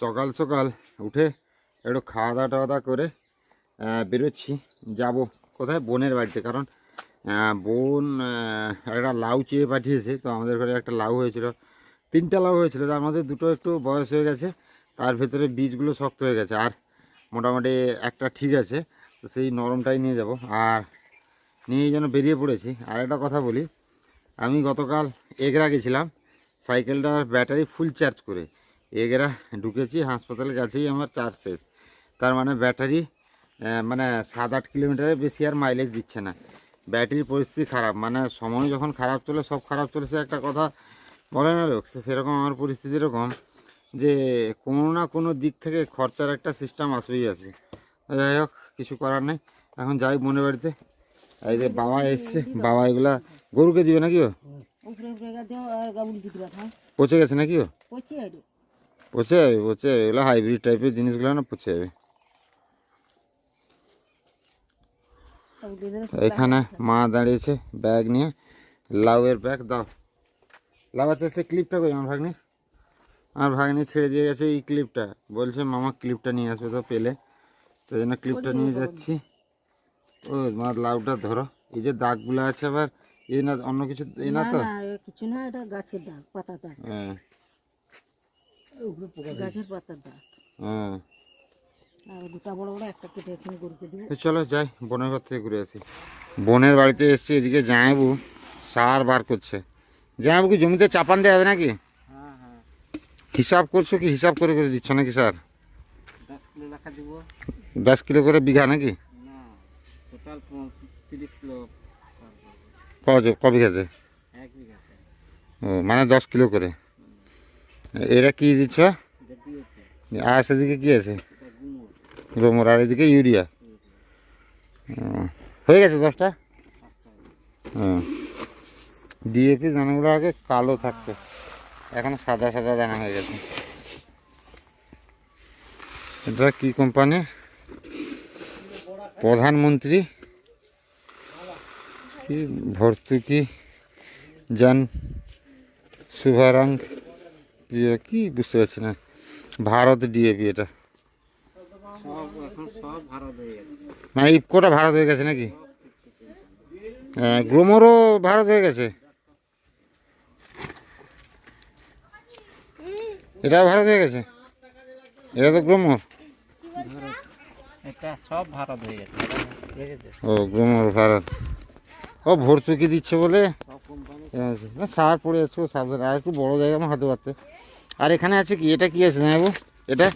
সকাল সকাল উঠে একটু খাওয়া দাওয়া টাওয়া করে বেরোচ্ছি। যাব কোথায়? বোনের বাড়িতে। কারণ বোন একটা লাউ চেয়ে পাঠিয়েছে। তো আমাদের ঘরে একটা লাউ হয়েছিল। তিনটা লাউ হয়েছিল। তার মধ্যে দুটো একটু বয়স হয়ে গেছে। তার ভেতরে বীজগুলো শক্ত হয়ে গেছে। আর মোটামুটি একটা ঠিক আছে। তো সেই নরমটাই নিয়ে যাব। আর নিয়ে যেন বেরিয়ে পড়েছি। আর একটা কথা বলি। আমি গতকাল এগরা গেছিলাম। সাইকেলটার ব্যাটারি ফুল চার্জ করে। এগরা ঢুকেছি হাসপাতালের কাছেই আমার চার্জ শেষ। তার মানে ব্যাটারি মানে সাত আট কিলোমিটারের বেশি আর মাইলেজ দিচ্ছে না। ব্যাটারির পরিস্থিতি খারাপ মানে সময় যখন খারাপ চলে সব খারাপ চলে সে একটা কথা বলে না লোক? সে- সেরকম আমার পরিস্থিতি এরকম যে কোনো না কোনো দিক থেকে খরচার একটা সিস্টেম আসবেই আসবে তো যাই হোক কিছু করার নেই। এখন যাই বোনের বাড়িতে। এই যে বাবা এসছে বাবা এগুলা গরুকে দিবে নাকি ও? হ্যাঁ। পচে গেছে নাকি ও? পচি যাবে পচে যাবে এগুলো হাইব্রিড টাইপের জিনিসগুলো না পচে যাবে এখানে মা দাঁড়িয়েছে ব্যাগ নিয়ে। লাউয়ের ব্যাগ দাও। লাউ আছে সে ক্লিপটা কই? আমার ভাগ্নি? আমার ভাগ্নি ছেড়ে দিয়ে গেছে এই ক্লিপটা বলছে মামা ক্লিপটা নিয়ে আসবে তো পেলে। তো জন্য ক্লিপটা নিয়ে যাচ্ছি। ও মা লাউটা ধরো। এই যে দাগগুলো আছে আবার এই না অন্য কিছু এই না না তো? কিছু না এটা গাছের দাগ পাতা দাগ। হ্যাঁ। গাছের পাতার দাগ হ্যাঁ। আর দুটা বড় বড় একটা কেটে এখানে গরুকে দিব। চলো যাই বোনের ঘর থেকে ঘুরে আসি। বোনের বাড়িতে এসছি এদিকে জামাইবু সার বার করছে। জামাইবু কি জমিতে চাপান দেওয়া হবে নাকি? হ্যাঁ হ্যাঁ। হিসাব করছ কি? হিসাব করে করে দিচ্ছ নাকি স্যার দশ কিলো দশ কিলো করে বিঘা নাকি? না টোটাল ক বিঘাতে। ও মানে দশ কিলো করে। এরা কি দিচ্ছ? এটা আর সেদিকে কি আছে? গ্রোমর আর এদিকে ইউরিয়া। হয়ে গেছে দশটা? হ্যাঁ। ডিএপি দানাগুলো আগে কালো থাকতো। এখন সাদা সাদা দানা হয়ে গেছে। এটা কি কোম্পানি প্রধানমন্ত্রী? কি ভর্তুকি? জন শুভারং প্রিয় কি বুঝতে পারছি না? ভারত ডিএপি এটা। মানে ইফকোটা ভারত হয়ে গেছে নাকি? হ্যাঁ, গ্রোমোরও ভারত হয়ে গেছে। এটাও ভারত হয়ে গেছে? এটা তো গ্রোমোর। সব ভারত হয়ে গেছে। ও গ্রোমোর ভারত। ও ভর্তুকি দিচ্ছে বলে? সার পড়ে যাচ্ছে সাবধানে। আর একটু বড় জায়গা আমার হাতে পারতে আর এখানে আছে কি? এটা কি আছে জানাব এটা?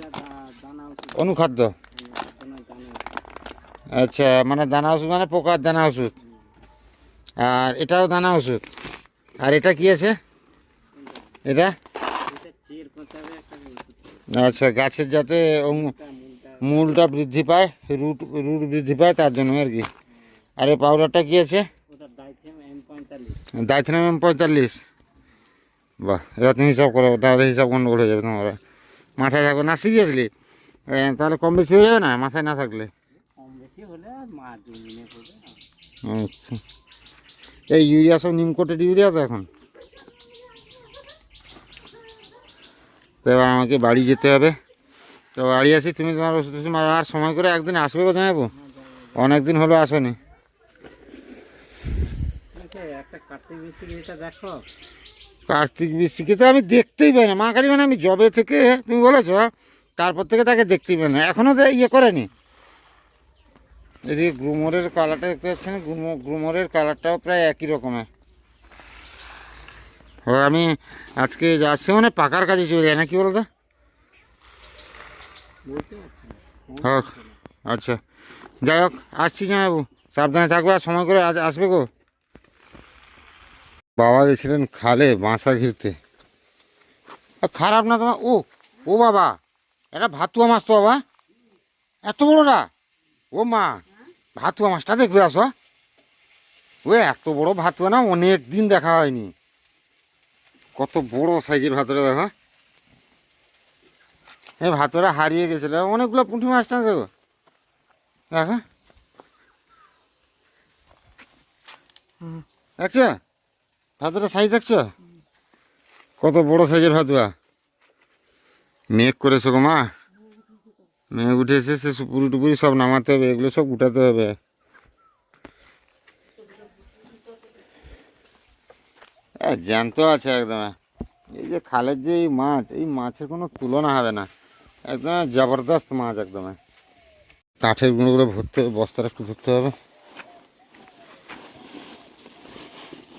অনুখাদ্য? দানা আচ্ছা মানে দানা ওষুধ মানে পোকার দানা ওষুধ। আর এটাও দানা ওষুধ। আর এটা কি আছে? এটা? আচ্ছা গাছের যাতে মূলটা বৃদ্ধি পায় রুট রুট বৃদ্ধি পায় তার জন্য আর কি। আর এই পাউডারটা কি আছে? এম পঁয়তাল্লিশ। বাহ এবার তুমি হিসাব করো তাহলে হিসাব গন্ডগোল হয়ে যাবে তোমার। মাথায় থাকো না সিরিয়াসলি? তাহলে কম বেশি হয়ে যাবে না মাথায় না থাকলে। আচ্ছা। এই ইউরিয়া সব নিম কোটেড ইউরিয়া তো এখন? তো এবার আমাকে বাড়ি যেতে হবে। তো বাড়ি আসি তুমি তোমার ওষুধ। আর সময় করে একদিন আসবে কোথায় যাব। অনেক দিন হলো আসনি আচ্ছা একটা কার্তিক মিস্ত্রি এটা দেখো। কার্তিক বৃষ্টিকে তো আমি দেখতেই পাই না। মা কালী মানে আমি জবে থেকে তুমি বলেছ তারপর থেকে তাকে দেখতেই পাই না। এখনও তো ইয়ে করেনি। এদিকে গ্রুমোরের কালারটা দেখতে পাচ্ছেন? গ্রুমো- গ্রুমোরের কালারটাও প্রায় একই রকমের। ও আমি আজকে যাচ্ছি মানে পাকার কাজে চলে যায় না। কি বলতো আচ্ছা। যাই হোক আসছি জামাইবাবু। সাবধানে থাকবে আর সময় করে আজ আসবে গো। বাবা গেছিলেন খালে বাঁশা ঘিরতে। খারাপ না তোমার? ও ও বাবা এটা ভাতুয়া মাছ তো বাবা। এত বড়টা ও মা, ভাতুয়া মাছটা দেখবে আসো। ও, এত বড় ভাতুয়া না, অনেক দিন দেখা হয়নি। কত বড় সাইজের ভাতুরা দেখো। এই ভাতরা হারিয়ে গেছিল। অনেকগুলো পুঁটি মাছ টানছে গো। দেখো। দেখছ? ভাতুরা সাইজ দেখছ? কত বড় সাইজের ভাতুয়া মেঘ করেছ গো মা। মেঘ উঠেছে, সে সুপুরি টুপুরি সব নামাতে হবে, এগুলো সব উঠাতে হবে। জ্যান্ত আছে একদম। এই যে খালের যে এই মাছ, এই মাছের কোনো তুলনা হবে না। একদম জবরদস্ত মাছ একদম। কাঠের গুঁড়োগুলো ভরতে হবে বস্তাটা একটু ধরতে হবে।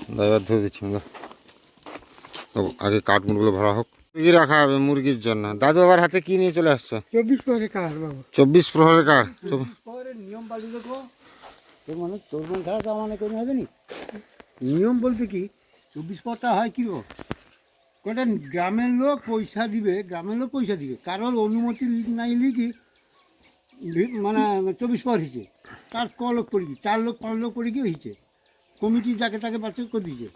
এবার ধরে দিচ্ছি আমরা আগে কাঠগুঁড়োগুলো ভরা হোক। মুরগি রাখা হবে মুরগির জন্য। দাদু আবার হাতে কি নিয়ে চলে আসছে? চব্বিশ পরে কাজ বাবু। চব্বিশ প্রহরের পরে নিয়ম পাল্টে দেখো। মানে তোর মন খারাপ তো আমার কোনো হবে নি। নিয়ম বলতে কি চব্বিশ পরটা হয় কি গো? কোটা গ্রামের লোক পয়সা দিবে গ্রামের লোক পয়সা দিবে। কারোর অনুমতি নাই লিখি মানে চব্বিশ পর হয়েছে। তার ক লোক পড়ি চার লোক পাঁচ লোক পড়ে গিয়ে হয়েছে। কমিটি যাকে তাকে বাচ্চা করে দিয়েছে।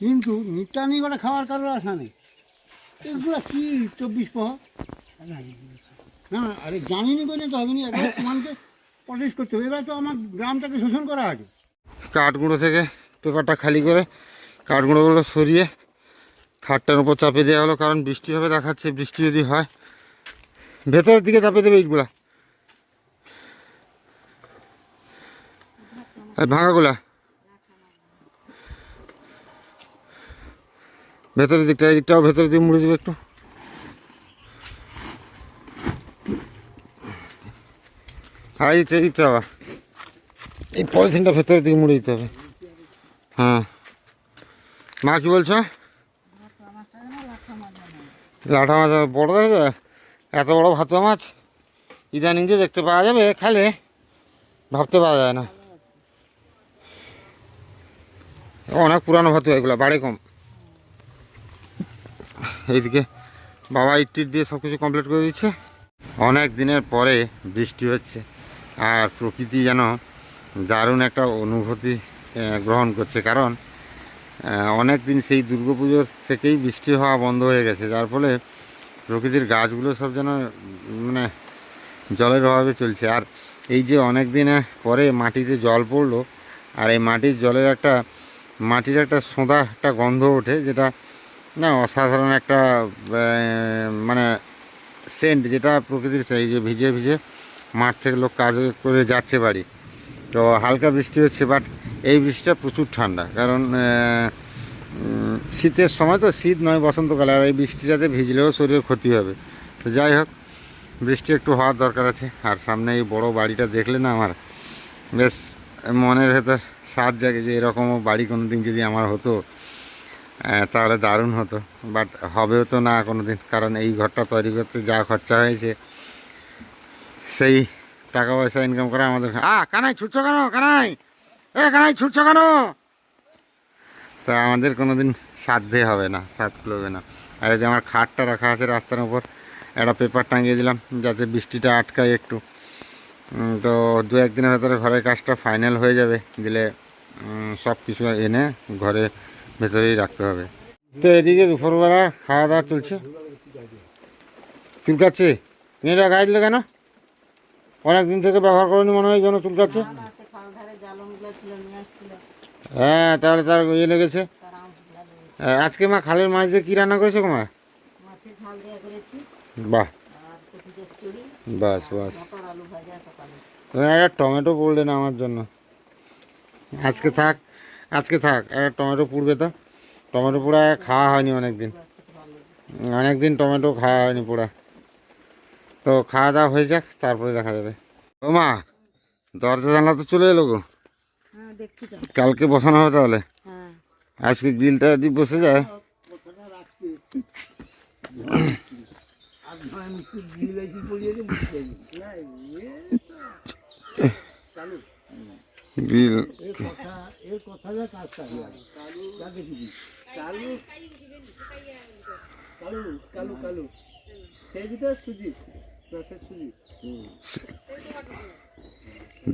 কিন্তু নিত্যানি করে খাওয়ার কারোর আশা নেই। এগুলো কি চব্বিশ পর না না, আরে জানিনি করে তো একবার তোমাকে প্রটেস্ট করতে হবে। এবার তো আমার গ্রামটাকে শোষণ করা আছে। কাঠগুঁড়ো থেকে পেপারটা খালি করে কাঠগুঁড়োগুলো সরিয়ে খাটটার উপর চাপে দেওয়া হলো, কারণ বৃষ্টি হবে, দেখাচ্ছে বৃষ্টি যদি হয়। ভেতরের দিকে চাপে দেবে ইটগুলা। ভাঙাগুলা। ভেতরের দিকটা, এই দিকটাও ভেতরের দিকে মুড়ে দেবে একটু। হ্যাঁ এই দিকটা এই পলিথিনটা ভেতরের দিকে মুড়ে দিতে হবে। হ্যাঁ। মা, কি বলছো? লাঠা মাছ বড় দেখবে এত বড় ভাতুয়া মাছ? ইদানিং যে দেখতে পাওয়া যাবে খালে ভাবতে পাওয়া যায় না। অনেক পুরানো ভাতুয়া এগুলো, বাড়ে কম। এইদিকে বাবা ইট টিট দিয়ে সব কিছু কমপ্লিট করে দিচ্ছে। অনেক দিনের পরে বৃষ্টি হচ্ছে আর প্রকৃতি যেন দারুণ একটা অনুভূতি গ্রহণ করছে। কারণ অনেক দিন সেই দুর্গাপুজোর থেকেই বৃষ্টি হওয়া বন্ধ হয়ে গেছে। যার ফলে প্রকৃতির গাছগুলো সব যেন মানে জলের অভাবে চলছে। আর এই যে অনেক দিনের পরে মাটিতে জল পড়ল, আর এই মাটির জলের একটা, মাটির একটা সোঁদা একটা গন্ধ ওঠে, যেটা না, অসাধারণ একটা মানে সেন্ট যেটা প্রকৃতির সেই যে ভিজে ভিজে মাঠ থেকে লোক কাজ করে যাচ্ছে বাড়ি। তো হালকা বৃষ্টি হচ্ছে বাট এই বৃষ্টিটা প্রচুর ঠান্ডা। কারণ শীতের সময় তো শীত নয়, বসন্তকালে, আর এই বৃষ্টিটাতে ভিজলেও শরীরের ক্ষতি হবে। তো যাই হোক, বৃষ্টি একটু হওয়ার দরকার আছে। আর সামনে এই বড় বাড়িটা দেখলে না আমার, বেশ মনের ভেতর সাত জাগে যে এরকমও বাড়ি কোনো দিন যদি আমার হতো। তাহলে দারুণ হতো। বাট হবেও তো না কোনো দিন কারণ এই ঘরটা তৈরি করতে যা খরচা হয়েছে, সেই টাকা পয়সা ইনকাম করা আমাদের আ কানাই, ছুটছো কেন? কানাই! এ, কানাই, ছুটছো কেন? তা আমাদের কোনো দিন সাধ্যে হবে না সাত কুলোবে না। আর যে আমার খাটটা রাখা আছে রাস্তার উপর, একটা পেপার টাঙিয়ে দিলাম, যাতে বৃষ্টিটা আটকায় একটু। তো দু একদিনের ভেতরে ঘরের কাজটা ফাইনাল হয়ে যাবে, দিলে সব কিছু এনে ঘরে ভেতরেই রাখতে হবে। তো এদিকে দুপুরবেলা খাওয়া দাওয়া চলছে। চুলকাচ্ছে? মেয়েরা গায়ে দিল কেন? অনেক দিন থেকে ব্যবহার করেনি মনে হয় জন্য চুলকাচ্ছে? হ্যাঁ তাহলে তার ইয়ে লেগেছে। আহ, আজকে মা খালের মাছ দিয়ে কী রান্না করেছ মা? বাহ। বাস বাস। একটা টমেটো পড়লে না আমার জন্য। আজকে থাক। আজকে থাক একটা টমেটো পুড়বে তো। টমেটো পোড়া খাওয়া হয়নি অনেক দিন। অনেক দিন টমেটো খাওয়া হয়নি পোড়া। তো খাওয়া দাওয়া হয়ে যাক তারপরে দেখা যাবে। ও মা দরজা জানলা তো চলে এলো গো। হ্যাঁ কালকে বসানো হবে তাহলে। হ্যাঁ। আজকে গ্রিলটা যদি বসে যায়। গ্রিল এর কথা এর কথা যা কাজটা চালু যা দেখিবি চালু কালু কালু কালু সেই ভিতরে সুজি রসের সুজি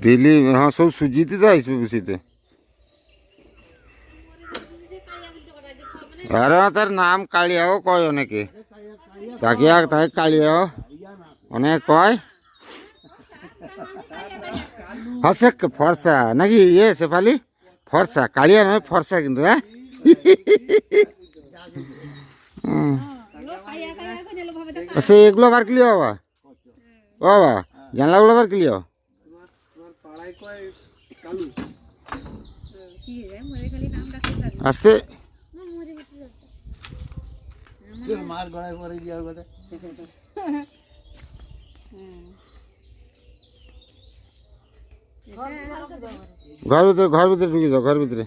দিলি হ্যাঁ সব সুজিতে তো আসবে বুঝিতে আরে তার নাম কালিয়াও কয় অনেকে তাকে আর তাকে কালিয়াও অনেক কয় হসে ফর্সা নাকি ইয়ে শেফালি ফর্সা কালিয়া নয় ফর্সা কিন্তু হ্যাঁ হুম। সে এগুলো আবার ক্লিয়ার বাবা ও বাবা জানলাগুলো আবার ক্লিয়ার আসতে তোর মার গড়ায় পরে যাওয়ার কথা ঘর ভিতরে ঘর ভিতরে ঢুকে যাও, ঘর ভিতরে।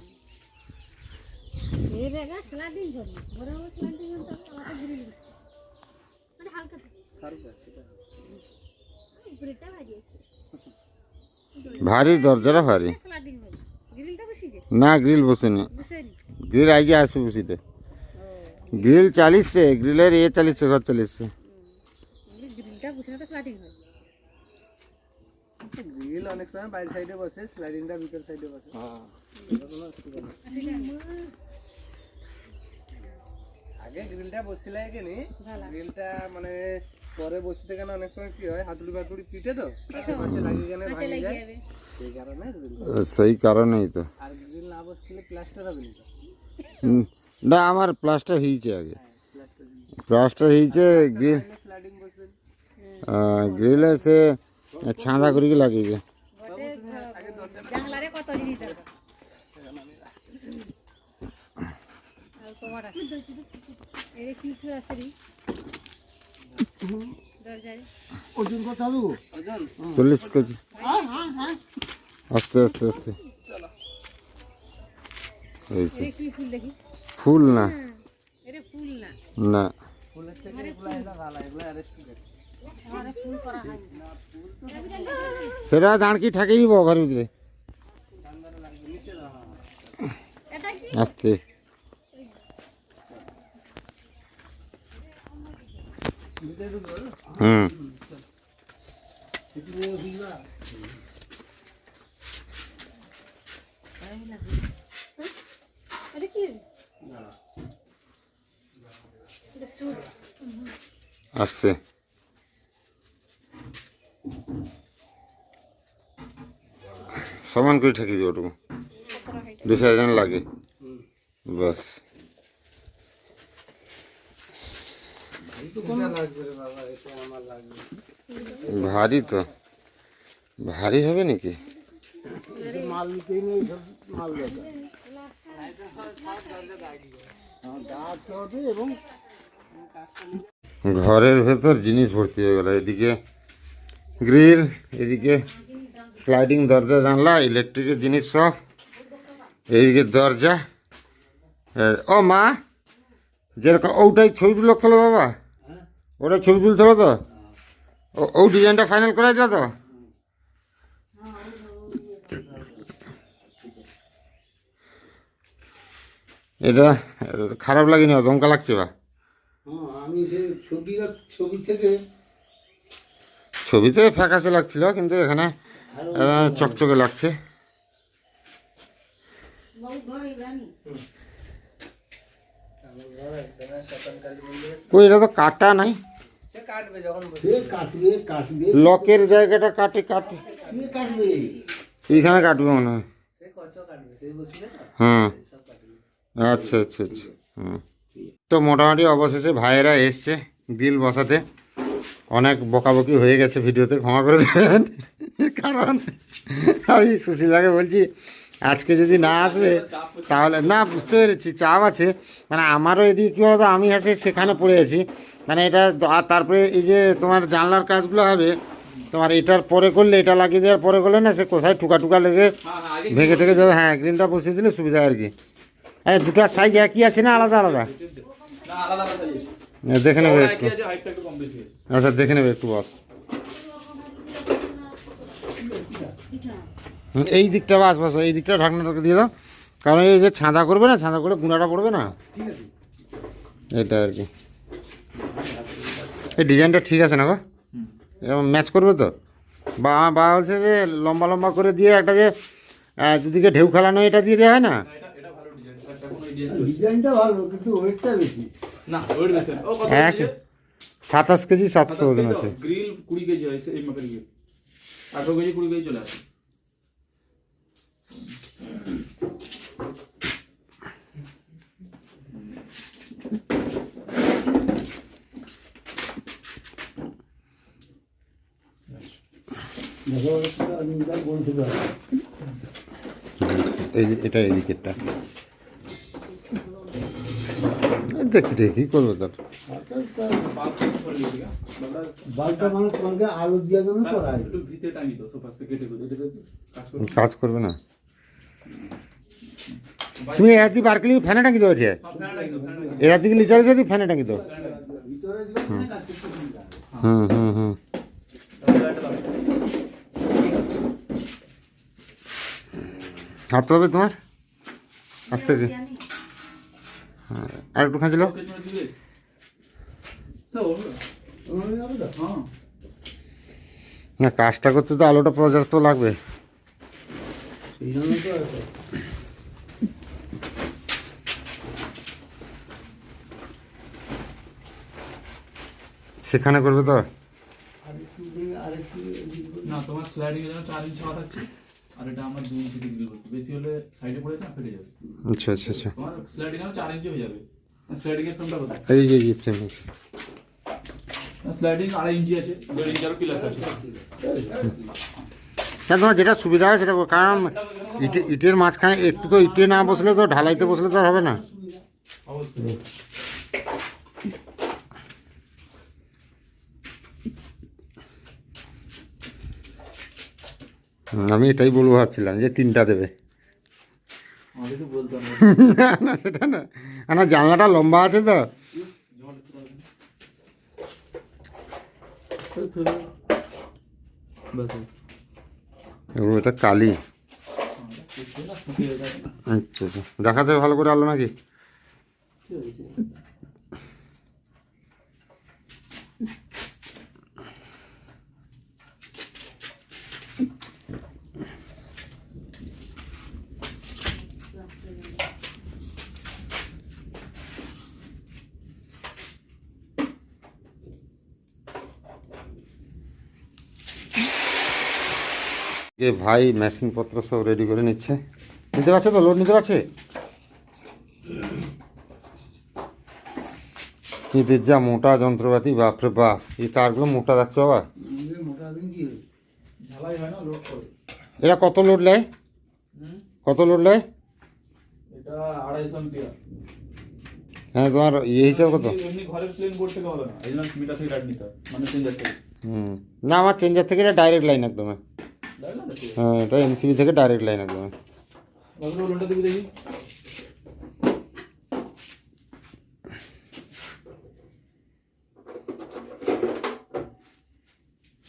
ভারী দরজাটা ভারী। না, গ্রিল বসেনি। গ্রিল আগে আসে বসিতে। গ্রিল চালিশছে গ্রিলের এ চালিশছে ঘর চালিশছে গ্রিল অনেক সময় বাইরে সাইডে বসে স্লাইডিংটা ভিতর সাইডে বসে আগে গ্রিলটা বসছিল আগে নি গ্রিলটা মানে পরে বসতে কেন অনেক সময় কি হয় হাতুড়ি ফাতুড়ি পিটে তো কাছে মাঝে লাগে কেন ভাঙে যায় সেই কারণে গ্রিল সেই কারণেই তো আর গ্রিল না বসলে প্লাস্টার হবে না তো। হুম, না আমার প্লাস্টার হয়েছে আগে প্লাস্টার প্লাস্টার হয়েছে গ্রিল স্লাইডিং বসবেন গ্রিলে সে ছাঁদা করিকে লাগিয়েছে জানলারে কত জিনিস দরকার আর তোমার আছে? এই কি কি আছে রে? দরজায়। ওজন কত হবে? গো? ওজন? চল্লিশ কেজি। আস্তে আস্তে আস্তে। ফুল দেখি? না। ফুল না। সেটা দাঁড়কি ঠাকে দিব ঘরের ভিতরে। আস্তে। হুম। আসছে ভারী তো ভারী হবে নাকি মাল নিতেই নেই সব মাল দরকার হ্যাঁ, দাঁত হবে এবং ঘরের ভেতর জিনিস ভর্তি হয়ে গেল এদিকে গ্রিল, এদিকে স্লাইডিং দরজা, জানলা ইলেকট্রিকের জিনিস সব। এইদিকে দরজা। ও মা, যেরকম ওটাই ছবি তুলো তো বাবা। ওটাই ছবি তুলতে হবে তো? ও- ডিজাইনটা ফাইনাল করা দিল তো? এটা খারাপ লাগেনি দমকা লাগছে বা? আমি ছবি থেকে ছবিতে ফ্যাকাসে লাগছিল কিন্তু এখানে চকচকে লাগছে। ওই এটা তো কাটা নাই। সে কাটবে যখন বসে। সে কাটবে কাটবে। লকের জায়গাটা কাটে কাটে। কে কাটবে? এইখানে কাটবে মনে হয়। হ্যাঁ। আচ্ছা আচ্ছা আচ্ছা। হুম। তো মোটামুটি অবশেষে ভাইয়েরা এসছে গ্রিল বসাতে। অনেক বকাবকি হয়ে গেছে ভিডিওতে, ক্ষমা করে দেবেন। কারণ আমি সুশীলাকে বলছি, আজকে যদি না আসবে, তাহলে, না, বুঝতে পেরেছি, চাপ আছে। মানে আমারও এদিকে কী বলতো, আমি আসে সেখানে পড়ে আছি। মানে এটা, আর তারপরে এই যে তোমার জানলার কাজগুলো হবে, তোমার এটার পরে করলে, এটা লাগিয়ে দেওয়ার পরে করলে না, সে কোথায় টুকা টুকা লেগে ভেঙে টেকে যাবে। হ্যাঁ গ্রিলটা বসিয়ে দিলে সুবিধা আর কি। হ্যাঁ দুটার সাইজ একই আছে না, আলাদা আলাদা? দেখে নেবে একটু। আচ্ছা দেখে নেবে একটু বস। হুম, এই দিকটা বাস বাস এই দিকটা ঢাকনাটাকে দিয়ে দাও। কারণ এই যে ছাঁদা করবে না ছাঁদা করলে গুঁড়াটা পড়বে না? এটা আর কি। এই ডিজাইনটা ঠিক আছে না গো? এরকম ম্যাচ করবে তো? বা বা বলছে যে লম্বা লম্বা করে দিয়ে একটা যে দুদিকে ঢেউ খেলানো এটা দিয়ে দেওয়া হয় না? ডিজাইনটা ভালো কিন্তু ওয়েটটা বেশি। না সাতাশ কেজি সাতশো ওজন আছে। গ্রিল কুড়ি কেজি এই ইয়ে। কেজি কুড়ি কেজি চলে এটা এদিকেরটা সে কেটে করে এটা কাজ করবে না। তুমি এরাতি বারকেলি ফ্যানে টাঙি দেবো যে হ্যাঁ, ফ্যান টাঙিয়ে দাও, দাও। এরাতি কি লিচারে যদি ফ্যানে টাঙি দেবো ভিতরে দিলে মানে কাজ করতে সুবিধা হয়। হুম হুম হুম। হাত পাবে তোমার? আসতে হ্যাঁ আর একটু খাঁচিল? হ্যাঁ। না কাজটা করতে তো আলোটা পর্যাপ্ত লাগবে তো আছে। সেখানে করবে তো না তোমার স্লাইডিং এর জন্য চার ইঞ্চি থাকছে আর এটা আমার দুই ইঞ্চি ডিগ্রি করছে বেশি হলে সাইডে পড়ে না ফেটে যাবে। আচ্ছা আচ্ছা আচ্ছা। তোমার স্লাইডিং এর চার ইঞ্চি হয়ে যাবে। স্লাইডিং এর ফ্রেমটা কোথায়? এই যে এই ফ্রেম স্লাইডিং আড়াই ইঞ্চি আছে। দেড় ইঞ্চি আরও পিলার আছে। হ্যাঁ তোমার যেটা সুবিধা হয় সেটা কারণ ইটে ইটের মাঝখানে একটু তো ইটে না বসলে তো ঢালাইতে বসলে তো আর হবে না। অবশ্যই। আমি এটাই বলব ভাবছিলাম যে তিনটা দেবে। না না সেটা না। না জানলাটা লম্বা আছে তো। এটা কালি। আচ্ছা আচ্ছা। দেখাতে ভালো করে আলো নাকি? যে ভাই মেশিনপত্র সব রেডি করে নিচ্ছে। নিতে পারছে তো? লোড নিতে পারছে? এদের যা মোটা যন্ত্রপাতি বাপরে বাপ। এই তারগুলো মোটা যাচ্ছে বাবা। এরা কত লোড নেয়? কত লোড নেয়? হ্যাঁ তোমার ইয়ে হিসাবে কত? না আমার চেঞ্জার থেকে এটা ডাইরেক্ট লাইন একদম। হ্যাঁ এটা এমসিবি থেকে ডাইরেক্ট লাইন একদম।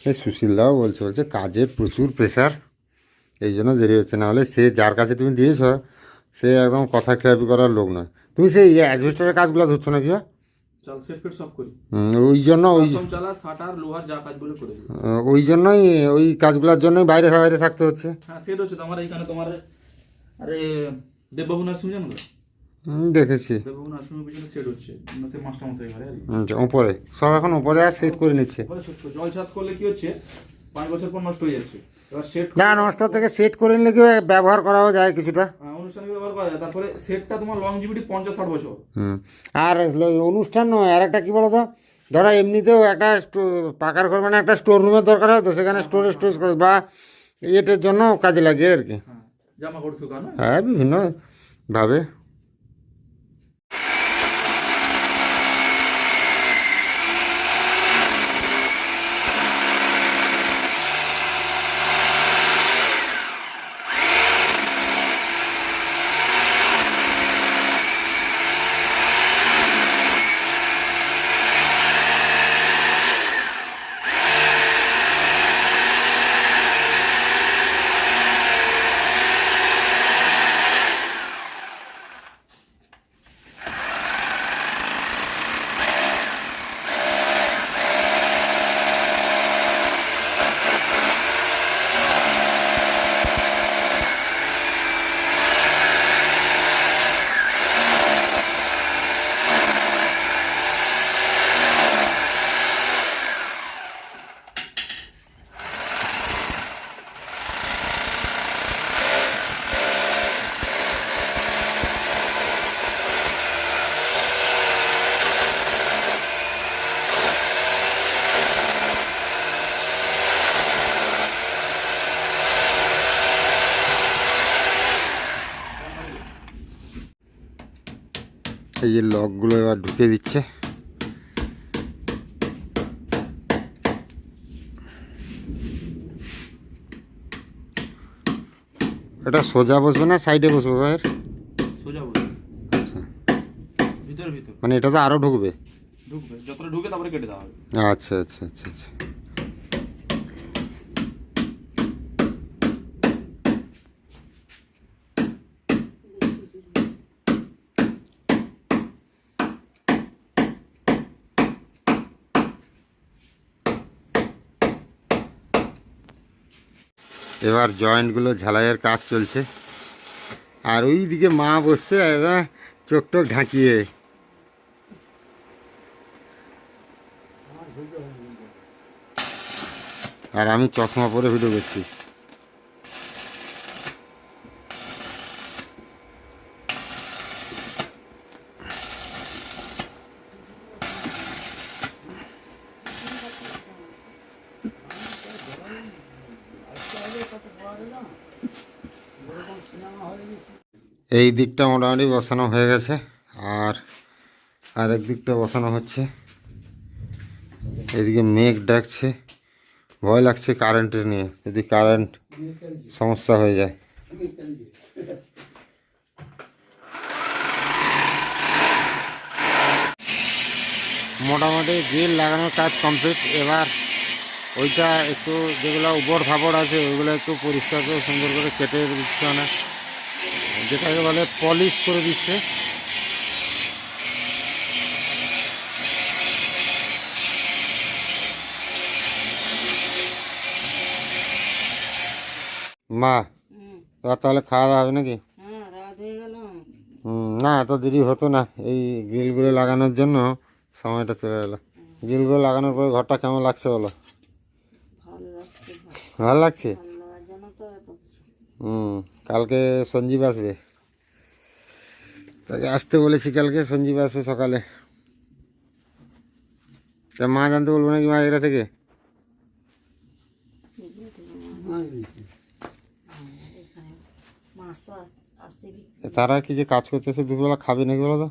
এই সুশীলদাও বলছে বলছে কাজের প্রচুর প্রেশার এই জন্য দেরি হচ্ছে, না হলে সে যার কাছে তুমি দিয়েছ, সে একদম কথা খেলাপি করার লোক নয়। তুমি সেই অ্যাডভেস্টারের কাজগুলো ধরছো না কি? চাল সব করি। ওই জন্য ওই চালা শাটার লোহার যা কাজ বলে করে ওই জন্যই ওই কাজগুলোর জন্যই বাইরে বাইরে থাকতে হচ্ছে। হ্যাঁ সেট হচ্ছে তোমার এইখানে তোমার আরে দেববাবু নার্সিং জানো তো? দেখেছি। হচ্ছে। মানে। আচ্ছা, সব এখন ওপরে আর সেট করে নিচ্ছে। জল ছাদ করলে কি হচ্ছে? পাঁচ বছর পর নষ্ট হয়ে যাচ্ছে। এবার সেট না নষ্ট থেকে সেট করে নিলে কি ব্যবহার করাও যায় কিছুটা। অনুষ্ঠানে ব্যবহার করা যায়। তারপরে সেটটা তোমার লং পঞ্চাশ ষাট বছর। হুম। আর অনুষ্ঠান নয় আর একটা কী বলো তো ধরো এমনিতেও একটা পাকার ঘর মানে একটা স্টোর রুমের দরকার হয় তো সেখানে স্টোরেজ স্টোরেজ করে বা ইয়েটের জন্য কাজে লাগে আর কি। হ্যাঁ জামা কাপড় শুকানো। হ্যাঁ বিভিন্ন যে লকগুলো এবার ঢুকে দিচ্ছে। এটা সোজা বসবে না সাইডে বসবে ভাইয়ের? সোজা আচ্ছা। ভিতর ভিতর। মানে এটা তো আরও ঢুকবে। ঢুকবে। যতটা ঢুকে তারপরে কেটে দেওয়া হবে। আচ্ছা আচ্ছা আচ্ছা আচ্ছা। এবার জয়েন্টগুলো ঝালাইয়ের কাজ চলছে। আর ওই দিকে মা বসছে চোখ টোক ঢাকিয়ে। আর আমি চশমা পরে ভিডিও করছি। এই দিকটা মোটামুটি বসানো হয়ে গেছে, আর আরেক দিকটা বসানো হচ্ছে। এদিকে মেঘ ডাকছে, ভয় লাগছে কারেন্টের নিয়ে, যদি কারেন্ট সমস্যা হয়ে যায়। মোটামুটি গ্রিল লাগানোর কাজ কমপ্লিট, এবার ওইটা একটু যেগুলো উপর ফাপড় আছে, ওইগুলো একটু পরিষ্কার করে সুন্দর করে কেটে দিচ্ছে অনেক। যেটাকে বলে পলিশ করে দিচ্ছে। মা এবার তাহলে খাওয়া দাওয়া হবে নাকি? হ্যাঁ রাত না এত দেরি হতো না। এই গ্রিলগুলো লাগানোর জন্য সময়টা চলে গেলো। গ্রিলগুলো লাগানোর পরে ঘরটা কেমন লাগছে বলো? ভালো লাগছে হুম। কালকে সঞ্জীব আসবে। তাকে আসতে বলেছি কালকে, সঞ্জীব আসবে সকালে। তা মা জানতে বলব নাকি মা এরা থেকে? তারা কি যে কাজ করতেছে দুপুরবেলা খাবে নাকি বলো তো?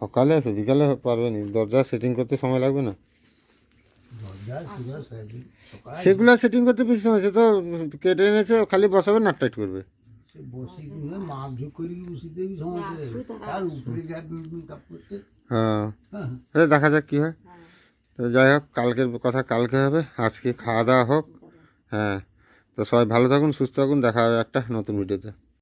সকালে আসে বিকালে পারবে নি। দরজা সেটিং করতে সময় লাগবে না। সেগুলো সেটিং করতে বেশি সময় সে তো কেটে এনেছে, খালি বসাবে নাট টাইট করবে। হ্যাঁ। দেখা যাক কী হয়। তো যাই হোক, কালকের কথা কালকে হবে, আজকে খাওয়া দাওয়া হোক। হ্যাঁ। তো সবাই ভালো থাকুন, সুস্থ থাকুন, দেখা হবে একটা নতুন ভিডিওতে